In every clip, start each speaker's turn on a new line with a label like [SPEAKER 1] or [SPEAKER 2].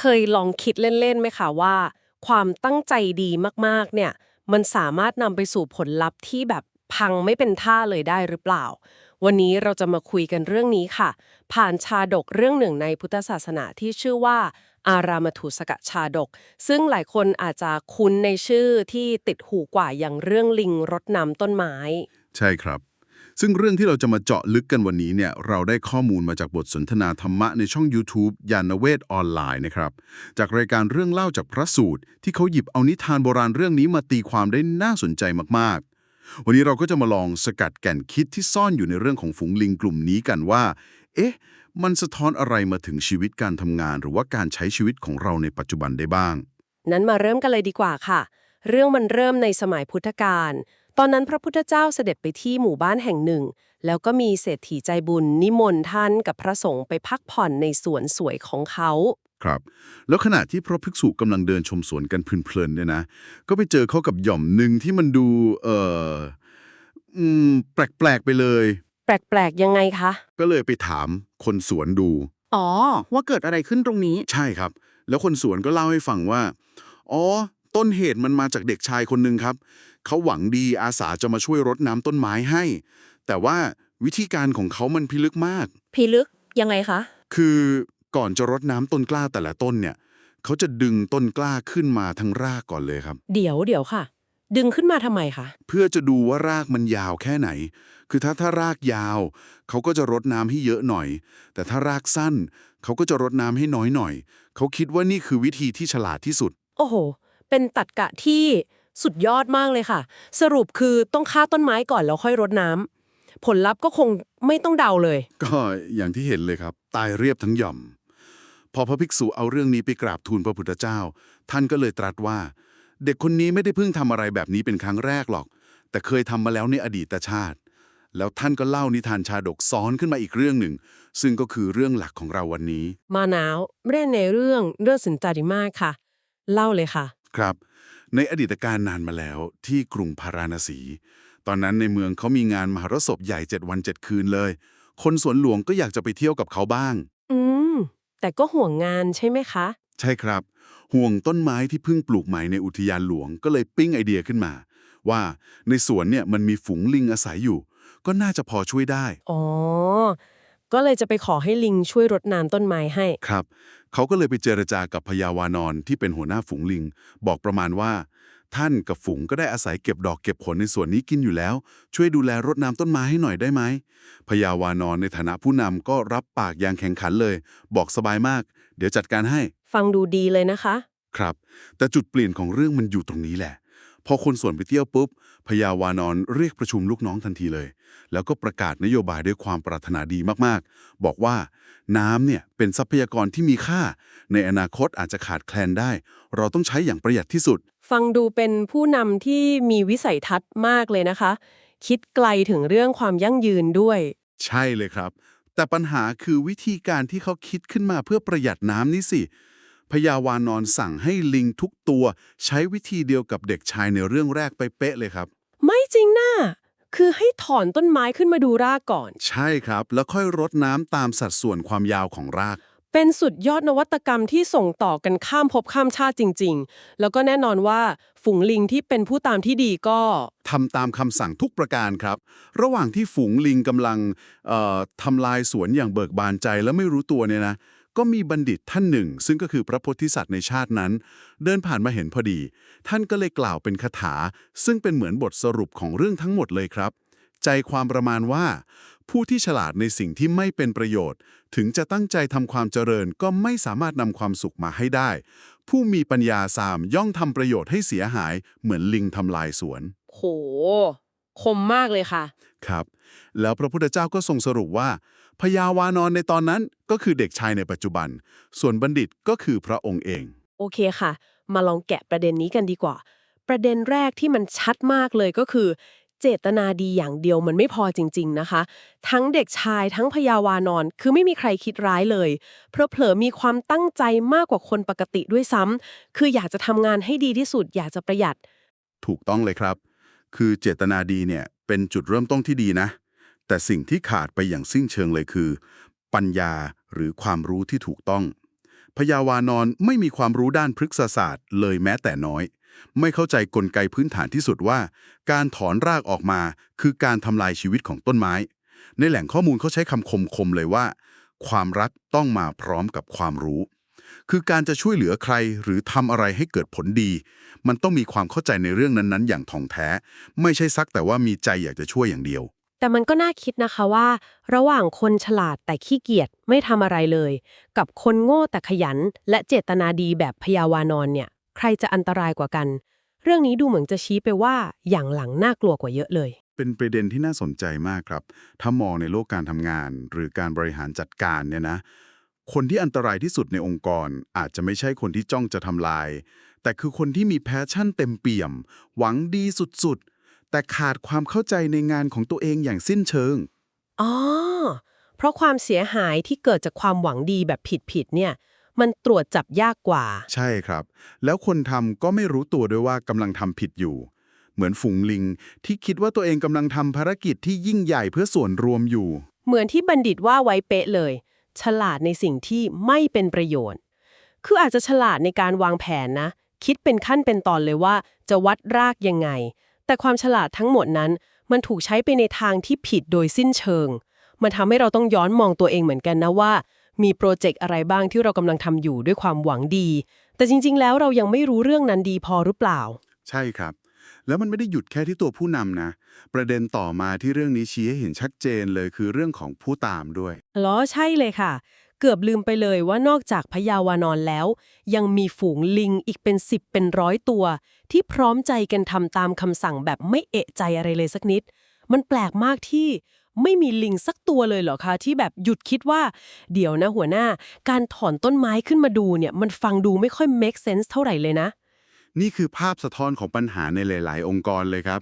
[SPEAKER 1] เคยลองคิดเล่นๆไหมคะว่า ความตั้งใจดีมากๆ เนี่ย มันสามารถนำไปสู่ผลลัพธ์ที่แบบพังไม่เป็นท่าเลยได้หรือเปล่า วันนี้เราจะมาคุยกันเรื่องนี้ค่ะ ผ่านชาดกเรื่องหนึ่งในพุทธศาสนาที่ชื่อว่า อารามถุสกชาดก ซึ่งหลายคนอาจจะคุ้นในชื่อที่ติดหูกว่าอย่างเรื่องลิงรดน้ำต้นไม้
[SPEAKER 2] ใช่ครับ ซึ่งเรื่องที่เราจะมาเจาะลึกกันวันนี้เนี่ยเราได้ข้อมูลมาจากบทสนทนาธรรมะในช่อง YouTube ยานเวทออนไลน์นะครับ จากรายการเรื่องเล่าจากพระสูตร ที่เขาหยิบเอานิทานโบราณเรื่องนี้มาตีความได้น่าสนใจมากๆ วันนี้เราก็จะมาลองสกัดแก่นคิดที่ซ่อนอยู่ในเรื่องของฝูงลิงกลุ่มนี้กันว่า เอ๊ะ มันสะท้อนอะไรมาถึงชีวิตการทำงาน หรือว่าการใช้ชีวิตของเราในปัจจุบันได้บ้าง
[SPEAKER 1] นั้นมาเริ่มกันเลยดีกว่าค่ะ เรื่องมันเริ่มในสมัยพุทธกาล ตอนนั้นพระพุทธเจ้าเสด็จไปที่หมู่บ้านแห่งหนึ่ง แล้วก็มีเศรษฐีใจบุญนิมนต์ท่านกับพระสงฆ์ไปพักผ่อนในสวนสวยของเขา
[SPEAKER 2] ครับ แล้วขณะที่พระภิกษุกำลังเดินชมสวนกันเพลินๆเนี่ยนะ ก็ไปเจอเขากับหย่อมหนึ่งที่มันดูเอ่ออืมแปลกๆไปเลย
[SPEAKER 1] แปลกๆยังไงคะ
[SPEAKER 2] ก็เลยไปถามคนสวนดู
[SPEAKER 3] อ๋อ ว่าเกิดอะไรขึ้นตรงนี้
[SPEAKER 2] ใช่ครับ แล้วคนสวนก็เล่าให้ฟังว่า อ๋อ ต้นเหตุมันมาจากเด็กชายคนหนึ่งครับ เขาหวังดีอาสาจะมาช่วยรดน้ำต้นไม้ให้ แต่ว่าวิธีการของเขามันพิลึกมาก
[SPEAKER 1] พีลึกยังไงคะ
[SPEAKER 2] คือก่อนจะรดน้ำต้นกล้าแต่ละต้นเนี่ย เขาจะดึงต้นกล้าขึ้นมาทั้งรากก่อนเลยครับ
[SPEAKER 1] เดี๋ยวเดี๋ยวค่ะ ดึงขึ้นมาทำไมคะ
[SPEAKER 2] เพื่อจะดูว่ารากมันยาวแค่ไหน คือถ้าถ้ารากยาว เขาก็จะรดน้ำให้เยอะหน่อย แต่ถ้ารากสั้น เขาก็จะรดน้ำให้น้อยหน่อย เขาคิดว่านี่คือวิธีที่ฉลาดที่สุด
[SPEAKER 1] โอ้โห เป็นตัดกะที่สุดยอดมากเลยค่ะ สรุปคือต้องฆ่าต้นไม้ก่อนแล้วค่อยรดน้ำผลลัพธ์ก็คงไม่ต้องเดาเลย
[SPEAKER 2] ก็อย่างที่เห็นเลยครับ ตายเรียบทั้งหย่อม พอพระภิกษุเอาเรื่องนี้ไปกราบทูลพระพุทธเจ้า ท่านก็เลยตรัสว่า เด็กคนนี้ไม่ได้เพิ่งทำอะไรแบบนี้เป็นครั้งแรกหรอก แต่เคยทำมาแล้วในอดีตชาติ แล้วท่านก็เล่านิทานชาดกซ้อนขึ้นมาอีกเรื่องหนึ่ง ซึ่งก็คือเรื่องหลักของเราวันนี้
[SPEAKER 1] มาหนาวเล่นในเรื่องเรื่องสินจาริมาค่ะ เล่าเลยค่ะ
[SPEAKER 2] ครับ ในอดีตการนานมาแล้วที่กรุงพาราณสี ตอนนั้นในเมืองเขามีงานมหรสพใหญ่เจ็ดวันเจ็ดคืนเลย คนสวนหลวงก็อยากจะไปเที่ยวกับเขาบ้าง
[SPEAKER 1] อืม แต่ก็ห่วงงานใช่ไหมคะ
[SPEAKER 2] ใช่ครับ ห่วงต้นไม้ที่เพิ่งปลูกใหม่ในอุทยานหลวงก็เลยปิ้งไอเดียขึ้นมา ว่าในสวนเนี่ยมันมีฝูงลิงอาศัยอยู่ ก็น่าจะพอช่วยได้
[SPEAKER 1] อ๋อ ก็เลยจะไปขอให้ลิงช่วยรดน้ำต้นไม้ให้
[SPEAKER 2] ครับ เขาก็เลยไปเจรจากับพญาวานอนที่เป็นหัวหน้าฝูงลิง บอกประมาณว่า ท่านกับฝูงก็ได้อาศัยเก็บดอกเก็บผลในสวนนี้กินอยู่แล้ว ช่วยดูแลรดน้ำต้นไม้ให้หน่อยได้ไหมพญาวานอนในฐานะผู้นำก็รับปากอย่างแข่งขันเลย บอกสบายมาก เดี๋ยวจัดการให้
[SPEAKER 1] ฟังดูดีเลยนะคะ
[SPEAKER 2] ครับ แต่จุดเปลี่ยนของเรื่องมันอยู่ตรงนี้แหละ พอคนส่วนไปเที่ยวปุ๊บ พญาวานอนเรียกประชุมลูกน้องทันทีเลย แล้วก็ประกาศนโยบายด้วยความปรารถนาดีมากๆ บอกว่าน้ำเนี่ยเป็นทรัพยากรที่มีค่า ในอนาคตอาจจะขาดแคลนได้ เราต้องใช้อย่างประหยัดที่สุด
[SPEAKER 1] ฟังดูเป็นผู้นำที่มีวิสัยทัศน์มากเลยนะคะ คิดไกลถึงเรื่องความยั่งยืนด้วย
[SPEAKER 2] ใช่เลยครับ แต่ปัญหาคือวิธีการที่เขาคิดขึ้นมาเพื่อประหยัดน้ำนี่สิพญาวานอนสั่งให้ลิงทุกตัว ใช้วิธีเดียวกับเด็กชายในเรื่องแรกไปเป๊ะเลยครับ
[SPEAKER 1] ไม่ จริงนะคือให้ถอนต้นไม้ขึ้นมาดูรากก่อน
[SPEAKER 2] ใช่ครับ แล้วค่อยรดน้ำตามสัดส่วนความยาวของราก
[SPEAKER 1] เป็นสุดยอดนวัตกรรมที่ส่งต่อกันข้ามภพข้ามชาติจริง ๆ แล้วก็แน่นอนว่าฝูงลิงที่เป็นผู้ตามที่ดีก็
[SPEAKER 2] ทำตามคำสั่งทุกประการครับ ระหว่างที่ฝูงลิงกำลังเอ่อทำลายสวนอย่างเบิกบานใจแล้วไม่รู้ตัวเนี่ยนะ ก็มีบัณฑิตท่านหนึ่ง ซึ่งก็คือพระโพธิสัตว์ในชาตินั้น เดินผ่านมาเห็นพอดี ท่านก็เลยกล่าวเป็นคาถา ซึ่งเป็นเหมือนบทสรุปของเรื่องทั้งหมดเลยครับ ใจความประมาณว่า ผู้ที่ฉลาดในสิ่งที่ไม่เป็นประโยชน์ ถึงจะตั้งใจทำความเจริญก็ไม่สามารถนำความสุขมาให้ได้ ผู้มีปัญญาสามย่องทำประโยชน์ให้เสียหาย เหมือนลิงทำลายสวน
[SPEAKER 1] โห คมมากเลยค่ะ
[SPEAKER 2] ครับ แล้วพระพุทธเจ้าก็ทรงสรุปว่าพญาวานอนในตอนนั้นก็คือเด็กชายในปัจจุบัน ส่วนบัณฑิตก็คือพระองค์เอง
[SPEAKER 1] โอเคค่ะ มาลองแกะประเด็นนี้กันดีกว่า ประเด็นแรกที่มันชัดมากเลยก็คือ เจตนาดีอย่างเดียวมันไม่พอจริง ๆนะคะ ทั้งเด็กชายทั้งพยาวานอนคือไม่มีใครคิดร้ายเลยเพราะเผลอๆมีความตั้งใจมากกว่าคนปกติด้วยซ้ำคืออยากจะทำงานให้ดีที่สุดอยากจะประหยัด
[SPEAKER 2] ถูกต้องเลยครับ คือเจตนาดีเนี่ย เป็นจุดเริ่มต้นที่ดีนะ แต่สิ่งที่ขาดไปอย่างสิ้นเชิงเลยคือ ปัญญาหรือความรู้ที่ถูกต้องพยาวานอนไม่มีความรู้ด้านพฤกษศาสตร์เลยแม้แต่น้อย ไม่เข้าใจกลไกพื้นฐานที่สุดว่า การถอนรากออกมาคือการทำลายชีวิตของต้นไม้ ในแหล่งข้อมูลเขาใช้คำคมๆเลยว่า ความรักต้องมาพร้อมกับความรู้ คือการจะช่วยเหลือใครหรือทำอะไรให้เกิดผลดี มันต้องมีความเข้าใจในเรื่องนั้นๆ อย่างท่องแท้ ไม่ใช่ซักแต่ว่ามีใจอยากจะช่วยอย่างเดียว
[SPEAKER 1] แต่มันก็น่าคิดนะคะว่า ระหว่างคนฉลาดแต่ขี้เกียจไม่ทำอะไรเลย กับคนโง่แต่ขยัน และเจตนาดีแบบพยาวานอนเนี่ย ใครจะอันตรายกว่ากัน เรื่องนี้ดูเหมือนจะชี้ไปว่าอย่างหลังน่ากลัวกว่าเยอะเลย
[SPEAKER 2] เป็นประเด็นที่น่าสนใจมากครับ ถ้ามองในโลกการทำงาน หรือการบริหารจัดการเนี่ยนะ คนที่อันตรายที่สุดในองค์กร อาจจะไม่ใช่คนที่จ้องจะทำลาย แต่คือคนที่มีแพชชั่นเต็มเปี่ยม หวังดีสุดๆ แต่ขาดความเข้าใจในงานของตัวเองอย่างสิ้นเชิง
[SPEAKER 1] อ๋อ เพราะความเสียหายที่เกิดจากความหวังดีแบบผิดๆเนี่ย มันตรวจจับยากกว่า
[SPEAKER 2] ใช่ครับ แล้วคนทำก็ไม่รู้ตัวด้วยว่ากำลังทำผิดอยู่ เหมือนฝูงลิง ที่คิดว่าตัวเองกำลังทำภารกิจที่ยิ่งใหญ่เพื่อส่วนรวมอยู่
[SPEAKER 1] เหมือนที่บัณฑิตว่าไว้เป๊ะเลย ฉลาดในสิ่งที่ไม่เป็นประโยชน์ คืออาจจะฉลาดในการวางแผนนะ คิดเป็นขั้นเป็นตอนเลยว่าจะวัดรากยังไง แต่ความฉลาดทั้งหมดนั้น มันถูกใช้ไปในทางที่ผิดโดยสิ้นเชิง มันทำให้เราต้องย้อนมองตัวเองเหมือนกันนะว่า มีโปรเจกต์อะไรบ้างที่เรากำลังทำอยู่ด้วยความหวังดี แต่จริง ๆ แล้วเรายังไม่รู้เรื่องนั้นดีพอหรือเปล่า
[SPEAKER 2] ใช่ครับ แล้วมันไม่ได้หยุดแค่ที่ตัวผู้นำนะ ประเด็นต่อมาที่เรื่องนี้ชี้ให้เห็นชัดเจนเลยคือเรื่องของผู้ตามด้วย
[SPEAKER 1] ล้อใช่เลยค่ะ เกือบลืมไปเลยว่านอกจากพญาวานอนแล้ว ยังมีฝูงลิงอีกเป็นสิบเป็นร้อยตัว ที่พร้อมใจกันทำตามคำสั่งแบบไม่เอะใจอะไรเลยสักนิด มันแปลกมากที่ไม่มีลิงสักตัวเลยเหรอคะที่แบบหยุดคิดว่า เดี๋ยวนะหัวหน้า การถอนต้นไม้ขึ้นมาดูเนี่ย มันฟังดูไม่ค่อย make sense เท่าไหร่เลยนะ
[SPEAKER 2] นี่คือภาพสะท้อนของปัญหาในหลาย ๆ องค์กรเลยครับ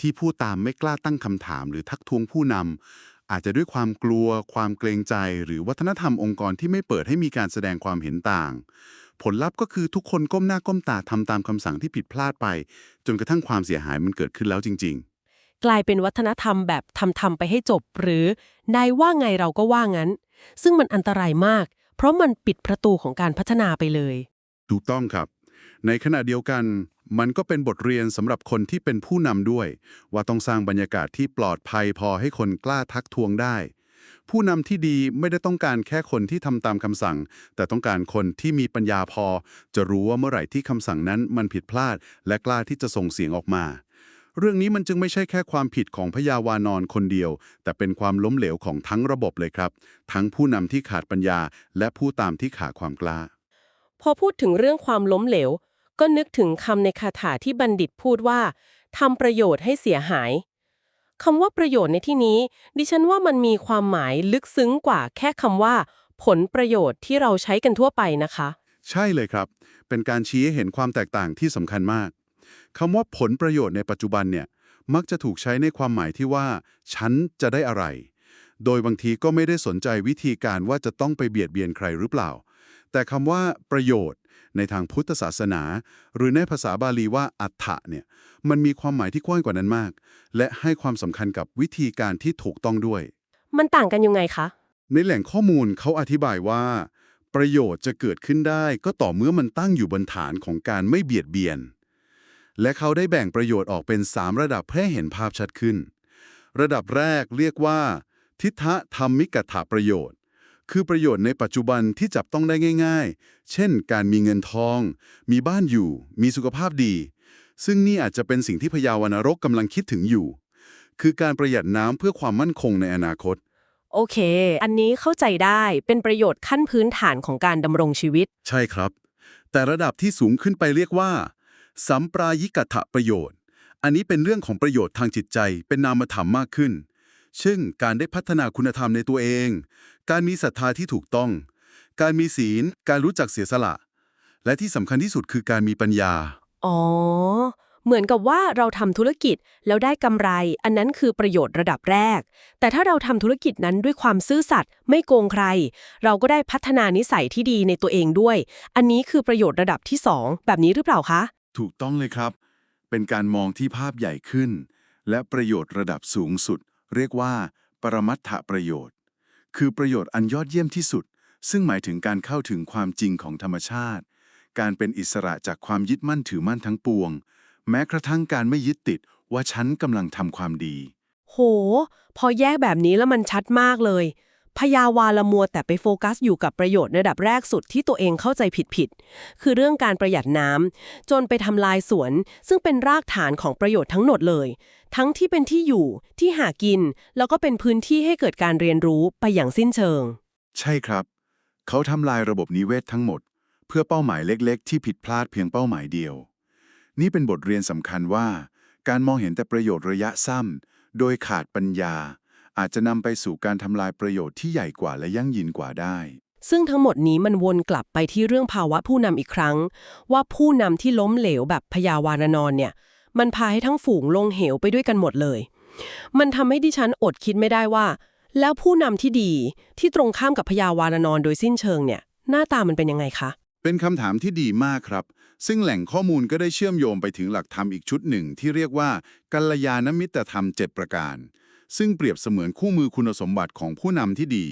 [SPEAKER 2] ที่ผู้ตามไม่กล้าตั้งคำถามหรือทักท้วงผู้นำอาจจะด้วยความกลัว ความเกรงใจ หรือวัฒนธรรมองค์กรที่ไม่เปิดให้มีการแสดงความเห็นต่าง ผลลัพธ์ก็คือทุกคนก้มหน้าก้มตาทำตามคำสั่งที่ผิดพลาดไป จนกระทั่งความเสียหายมันเกิดขึ้นแล้วจริง
[SPEAKER 1] กลายเป็นวัฒนธรรมแบบทำทำๆไปให้จบ หรือนายว่าไงเราก็ว่างั้น ซึ่งมันอันตรายมาก เพราะมันปิดประตูของการพัฒนาไปเลย
[SPEAKER 2] ๆถูกต้องครับ ในขณะเดียวกัน มันก็เป็นบทเรียนสำหรับคนที่เป็นผู้นำด้วย ว่าต้องสร้างบรรยากาศที่ปลอดภัยพอให้คนกล้าทักทวงได้ ผู้นำที่ดีไม่ได้ต้องการแค่คนที่ทำตามคำสั่ง แต่ต้องการคนที่มีปัญญาพอ จะรู้ว่าเมื่อไหร่ที่คำสั่งนั้นมันผิดพลาด และกล้าที่จะส่งเสียงออกมาเรื่องนี้มันจึงไม่ใช่แค่ความผิดของพญาวานอนคนเดียว แต่เป็นความล้มเหลวของทั้งระบบเลยครับ ทั้งผู้นำที่ขาดปัญญา และผู้ตามที่ขาดความกล้า
[SPEAKER 1] พอพูดถึงเรื่องความล้มเหลว ก็นึกถึงคำในคาถาที่บัณฑิตพูดว่าทำประโยชน์ให้เสียหายคำว่าประโยชน์ในที่นี้ ดิฉันว่ามันมีความหมายลึกซึ้งกว่าแค่คำว่า ผลประโยชน์ที่เราใช้กันทั่วไปนะคะ
[SPEAKER 2] ใช่เลยครับ เป็นการชี้ให้เห็นความแตกต่างที่สำคัญมากคำว่าผลประโยชน์ในปัจจุบันเนี่ยมักจะถูกใช้ในความหมายที่ว่า ฉันจะได้อะไร โดยบางทีก็ไม่ได้สนใจวิธีการว่าจะต้องไปเบียดเบียนใครหรือเปล่า แต่คำว่าประโยชน์ ในทางพุทธศาสนา หรือในภาษาบาลีว่าอัฏฐะเนี่ยมันมีความหมายที่กว้างกว่านั้นมาก และให้ความสำคัญกับวิธีการที่ถูกต้องด้วย
[SPEAKER 1] มันต่างกันยังไงคะ
[SPEAKER 2] ในแหล่งข้อมูลเขาอธิบายว่า ประโยชน์จะเกิดขึ้นได้ก็ต่อเมื่อมันตั้งอยู่บนฐานของการไม่เบียดเบียน และเขาได้แบ่งประโยชน์ออกเป็น 3 ระดับเพื่อให้เห็นภาพชัดขึ้น ระดับแรกเรียกว่า ทิฏฐธรรมิกถาประโยชน์ คือประโยชน์ในปัจจุบันที่จับต้องได้ง่าย ๆ เช่น การมีเงินทอง มีบ้านอยู่ มีสุขภาพดี ซึ่งนี่อาจจะเป็นสิ่งที่พยาวนรกกำลังคิดถึงอยู่ คือการประหยัดน้ำเพื่อความมั่นคงในอนาคต
[SPEAKER 1] โอเค อันนี้เข้าใจได้เป็นประโยชน์ขั้นพื้นฐานของการดำรงชีวิต
[SPEAKER 2] ใช่ครับ แต่ระดับที่สูงขึ้นไปเรียกว่า สัมปรายิกถะประโยชน์ อันนี้เป็นเรื่องของประโยชน์ทางจิตใจ เป็นนามธรรมมากขึ้น ซึ่งการได้พัฒนาคุณธรรมในตัวเอง การมีศรัทธาที่ถูกต้อง การมีศีล การรู้จักเสียสละ และที่สำคัญที่สุดคือการมีปัญญา
[SPEAKER 1] อ๋อ เหมือนกับว่าเราทำธุรกิจแล้วได้กำไร อันนั้นคือประโยชน์ระดับแรก แต่ถ้าเราทำธุรกิจนั้นด้วยความซื่อสัตย์ไม่โกงใคร เราก็ได้พัฒนานิสัยที่ดีในตัวเองด้วย อันนี้คือประโยชน์ระดับที่สองแบบนี้หรือเปล่าคะ
[SPEAKER 2] ถูกต้องเลยครับ เป็นการมองที่ภาพใหญ่ขึ้น และประโยชน์ระดับสูงสุด เรียกว่า ปรมัตถประโยชน์ คือประโยชน์อันยอดเยี่ยมที่สุด
[SPEAKER 4] ซึ่งหมายถึงการเข้าถึงความจริงของธรรมชาติ การเป็นอิสระจากความยึดมั่นถือมั่นทั้งปวง แม้กระทั่งการไม่ยึดติดว่าฉันกำลังทำความดี
[SPEAKER 1] โห พอแยกแบบนี้แล้วมันชัดมากเลย พยาวาละมัวแต่ไปโฟกัสอยู่กับประโยชน์ระดับแรกสุดที่ตัวเองเข้าใจผิดๆ คือเรื่องการประหยัดน้ำจนไปทำลายสวน ซึ่งเป็นรากฐานของประโยชน์ทั้งหมดเลย ทั้งที่เป็นที่อยู่ที่หากิน แล้วก็เป็นพื้นที่ให้เกิดการเรียนรู้ไปอย่างสิ้นเชิง
[SPEAKER 4] ใช่ครับ เขาทำลายระบบนิเวศทั้งหมด เพื่อเป้าหมายเล็ก ๆ ที่ผิดพลาดเพียงเป้าหมายเดียว นี่เป็นบทเรียนสำคัญว่า การมองเห็นแต่ประโยชน์ระยะสั้นโดยขาดปัญญา อาจจะนำไปสู่การทำลายประโยชน์ที่ใหญ่กว่าและยั่งยืนกว่าได้
[SPEAKER 1] ซึ่งทั้งหมดนี้มันวนกลับไปที่เรื่องภาวะผู้นำอีกครั้ง ว่าผู้นำที่ล้มเหลวแบบพยาวานอนเนี่ย มันพาให้ทั้งฝูงลงเหวไปด้วยกันหมดเลย มันทำให้ดิฉันอดคิดไม่ได้ว่า แล้วผู้นำที่ดีที่ตรงข้ามกับพยาวานอนโดยสิ้นเชิงเนี่ย หน้าตามันเป็นยังไงคะ
[SPEAKER 2] เป็นคำถามที่ดีมากครับ ซึ่งแหล่งข้อมูลก็ได้เชื่อมโยงไปถึงหลักธรรมอีกชุดหนึ่งที่เรียกว่ากัลยาณมิตรธรรม 7 ประการ ซึ่งเปรียบเสมือนคู่มือคุณสมบัติของผู้นำที่ดี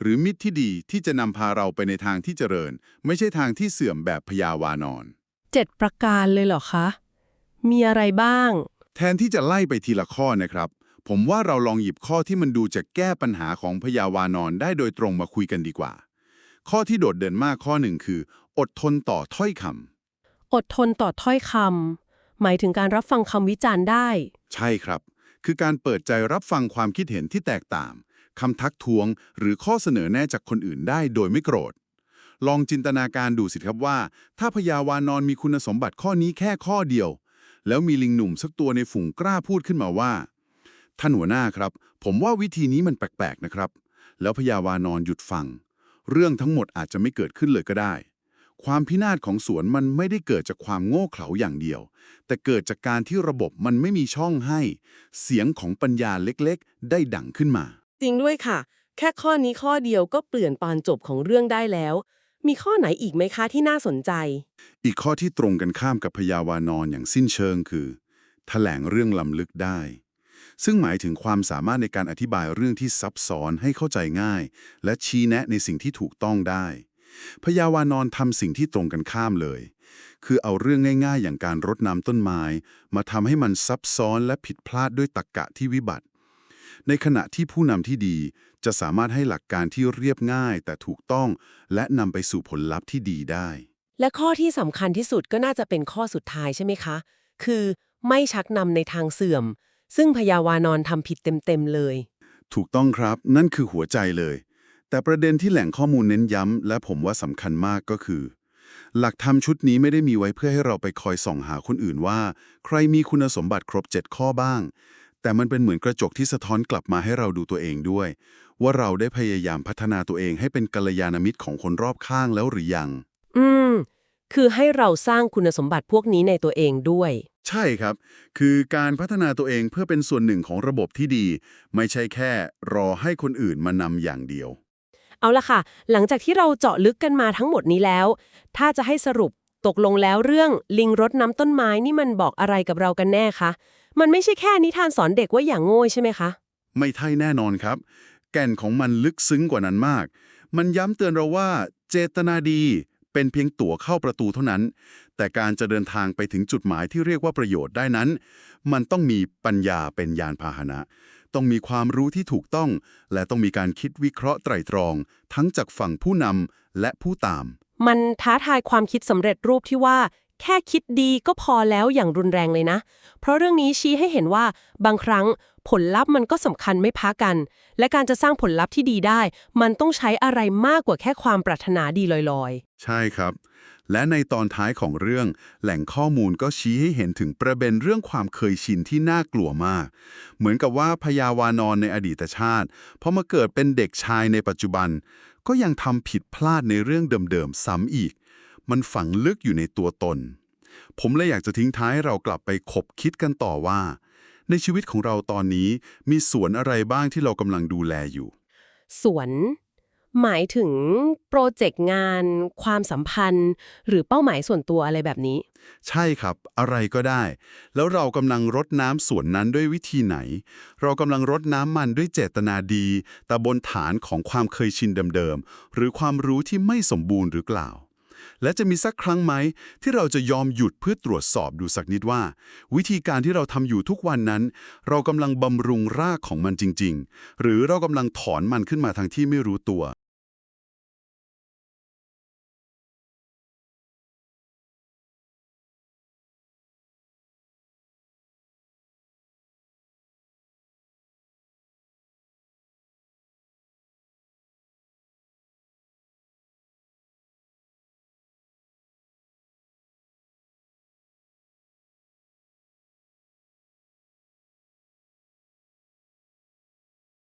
[SPEAKER 2] หรือมิตรที่ดีที่จะนำพาเราไปในทางที่เจริญ ไม่ใช่ทางที่เสื่อมแบบพยาวานอน
[SPEAKER 1] เจ็ดประการเลยเหรอคะ มีอะไรบ้าง
[SPEAKER 2] แทนที่จะไล่ไปทีละข้อนะครับ ผมว่าเราลองหยิบข้อที่มันดูจะแก้ปัญหาของพยาวานอนได้โดยตรงมาคุยกันดีกว่า ข้อที่โดดเด่นมากข้อหนึ่งคือ อดทนต่อถ้อยคำ
[SPEAKER 1] อดทนต่อถ้อยคำหมายถึงการรับฟังคำวิจารณ์ได้
[SPEAKER 2] ใช่ครับ คือการเปิดใจรับฟังความคิดเห็นที่แตกต่างคำทักท้วง หรือข้อเสนอแนะจากคนอื่นได้โดยไม่โกรธ ลองจินตนาการดูสิครับว่า ถ้าพญาวานอนมีคุณสมบัติข้อนี้แค่ข้อเดียว แล้วมีลิงหนุ่มสักตัวในฝูงกล้าพูดขึ้นมาว่าท่านหัวหน้าครับ ผมว่าวิธีนี้มันแปลกๆนะครับ แล้วพญาวานอนหยุดฟัง เรื่องทั้งหมดอาจจะไม่เกิดขึ้นเลยก็ได้ ความพินาศของสวนมันไม่ได้เกิดจากความโง่เขลาอย่างเดียว แต่เกิดจากการที่ระบบมันไม่มีช่องให้ เสียงของปัญญาเล็กๆ ได้ดังขึ้นมา
[SPEAKER 5] จริงด้วยค่ะ แค่ข้อนี้ข้อเดียวก็เปลี่ยนปานจบของเรื่องได้แล้ว มีข้อไหนอีกไหมคะที่น่าสนใจ
[SPEAKER 2] อีกข้อที่ตรงกันข้ามกับพยาวานอนอย่างสิ้นเชิงคือแถลงเรื่องล้ำลึกได้ ซึ่งหมายถึงความสามารถในการอธิบายเรื่องที่ซับซ้อนให้เข้าใจง่าย และชี้แนะในสิ่งที่ถูกต้องได้ พยาวานอนทำสิ่งที่ตรงกันข้ามเลย คือเอาเรื่องง่ายๆ อย่างการรดน้ำต้นไม้ มาทำให้มันซับซ้อนและผิดพลาดด้วยตรรกะที่วิบัติ ในขณะที่ผู้นำที่ดีจะสามารถให้หลักการที่เรียบง่ายแต่ถูกต้อง และนำไปสู่ผลลัพธ์ที่ดีได้
[SPEAKER 5] และข้อที่สำคัญที่สุดก็น่าจะเป็นข้อสุดท้ายใช่ไหมคะ คือไม่ชักนำในทางเสื่อม ซึ่งพยาวานอนทำผิดเต็มๆเลย
[SPEAKER 2] ถูกต้องครับ นั่นคือหัวใจเลย แต่ประเด็นที่แหล่งข้อมูลเน้นย้ำ และผมว่าสำคัญมากก็คือ หลักธรรมชุดนี้ไม่ได้มีไว้เพื่อให้เราไปคอยส่องหาคนอื่นว่า ใครมีคุณสมบัติครบ 7 ข้อบ้าง แต่มันเป็นเหมือนกระจกที่สะท้อนกลับมาให้เราดูตัวเองด้วย ว่าเราได้พยายามพัฒนาตัวเองให้เป็นกัลยาณมิตรของคนรอบข้างแล้วหรือยัง
[SPEAKER 5] อืม คือให้เราสร้างคุณสมบัติพวกนี้ในตัวเองด้วย
[SPEAKER 2] ใช่ครับ คือการพัฒนาตัวเองเพื่อเป็นส่วนหนึ่งของระบบที่ดี ไม่ใช่แค่ รอให้คนอื่นมานำอย่างเดียว
[SPEAKER 5] เอาละค่ะ หลังจากที่เราเจาะลึกกันมาทั้งหมดนี้แล้ว ถ้าจะให้สรุปตกลงแล้วเรื่องลิงรดน้ำต้นไม้นี่มันบอกอะไรกับเรากันแน่คะ มันไม่ใช่แค่นิทานสอนเด็กว่าอย่างโง่ใช่ไหมคะ
[SPEAKER 2] ไม่ใช่แน่นอนครับ แก่นของมันลึกซึ้งกว่านั้นมาก มันย้ำเตือนเราว่า เจตนาดีเป็นเพียงตั๋วเข้าประตูเท่านั้น แต่การจะเดินทางไปถึงจุดหมายที่เรียกว่าประโยชน์ได้นั้น มันต้องมีปัญญาเป็นยานพาหนะ ต้องมีความรู้ที่ถูกต้อง และต้องมีการคิดวิเคราะห์ไตร่ตรอง ทั้งจากฝั่งผู้นำและผู้ตาม
[SPEAKER 5] มันท้าทายความคิดสำเร็จรูปที่ว่า แค่คิดดีก็พอแล้วอย่างรุนแรงเลยนะ เพราะเรื่องนี้ชี้ให้เห็นว่าบางครั้งผลลัพธ์มันก็สำคัญไม่พ้ากัน และการจะสร้างผลลัพธ์ที่ดีได้ มันต้องใช้อะไรมากกว่าแค่ความปรารถนาดีลอย
[SPEAKER 2] ใช่ครับ และในตอนท้ายของเรื่อง แหล่งข้อมูลก็ชี้ให้เห็นถึงประเด็นเรื่องความเคยชินที่น่ากลัวมาก เหมือนกับว่าพยาวานอนในอดีตชาติพอมาเกิดเป็นเด็กชายในปัจจุบัน ก็ยังทำผิดพลาดในเรื่องเดิมๆซ้ำอีก มันฝังลึกอยู่ในตัวตน ผมเลยอยากจะทิ้งท้ายให้เรากลับไปคบคิดกันต่อว่า ในชีวิตของเราตอนนี้มีสวนอะไรบ้างที่เรากำลังดูแลอยู่
[SPEAKER 5] ๆสวน
[SPEAKER 1] หมายถึงโปรเจกต์งาน ความสัมพันธ์ หรือเป้าหมายส่วนตัวอะไรแบบนี้
[SPEAKER 2] ใช่ครับ อะไรก็ได้ แล้วเรากำลังรดน้ำสวนนั้นด้วยวิธีไหน เรากำลังรดน้ำมันด้วยเจตนาดี แต่บนฐานของความเคยชินเดิมๆหรือความรู้ที่ไม่สมบูรณ์หรือเปล่า และจะมีสักครั้งไหม ที่เราจะยอมหยุดเพื่อตรวจสอบดูสักนิดว่า วิธีการที่เราทำอยู่ทุกวันนั้น เรากำลังบำรุงรากของมันจริง ๆ หรือเรากำลังถอนมันขึ้นมาทางที่ไม่รู้ตัว